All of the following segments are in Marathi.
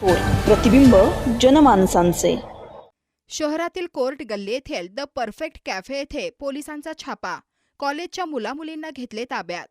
प्रतिबिंब जनमानसांचे. शहरातील कोर्ट गल्ली येथील द परफेक्ट कॅफे येथे पोलिसांचा छापा. कॉलेजच्या मुलामुलींना घेतले ताब्यात.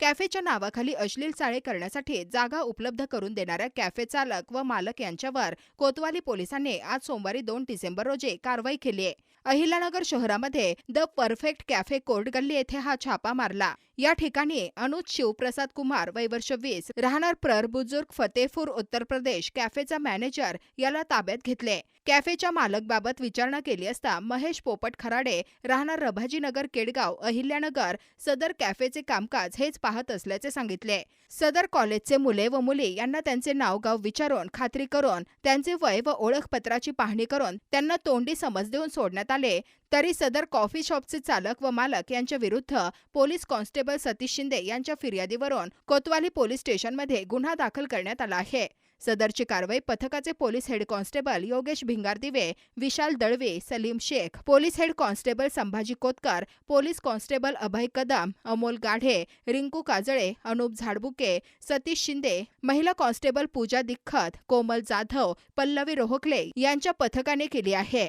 कॅफेच्या नावाखाली अश्लील चाळे करण्यासाठी जागा उपलब्ध करून देणाऱ्या कॅफे चालक व मालक यांच्यावर कोतवाली पोलिसांनी आज सोमवारी दोन डिसेंबर रोजी कारवाई केली आहे. अहिल्यानगर शहरामध्ये द परफेक्ट कॅफे कोर्ट गल्ली येथे हा छापा मारला. या ठिकाणी अनुज शिवप्रसाद कुमार वय वर्ष वीस राहणार प्रर बुजुर्ग फतेपूर उत्तर प्रदेश कॅफेचा मॅनेजर याला ताब्यात घेतले. कॅफेच्या मालकबाबत विचारणा केली असता महेश पोपट खराडे राहणार रभाजीनगर केडगाव अहिल्यानगर सदर कॅफेचे कामकाज हेच पाहत असल्याचे सांगितले. सदर कॉलेजचे मुले व मुली यांना त्यांचे नाव गाव विचारून खात्री करून त्यांचे वय व ओळखपत्राची पाहणी करून त्यांना तोंडी समज देऊन सोडण्यात आले तरी सदर कॉफी शॉपचे चालक व मालक यांच्या विरुद्ध पोलीस कॉन्स्टेबल सतीश शिंदे यांच्या फिर्यादीवरून कोतवाली पोलीस स्टेशनमध्ये गुन्हा दाखल करण्यात आला आहे. सदरची कारवाई पथकाचे police head constable Yogesh Bhingardive Vishal Dalve Salim Shaikh police head constable Sambhaji Kotkar police constable Abhay Kadam Amol Gadhe Rinku Kajale Anup Zadbuke Satish Shinde महिला कॉन्स्टेबल पूजा दिक्खत कोमल जाधव पल्लवी रोहकले यांच्या पथकाने केली आहे.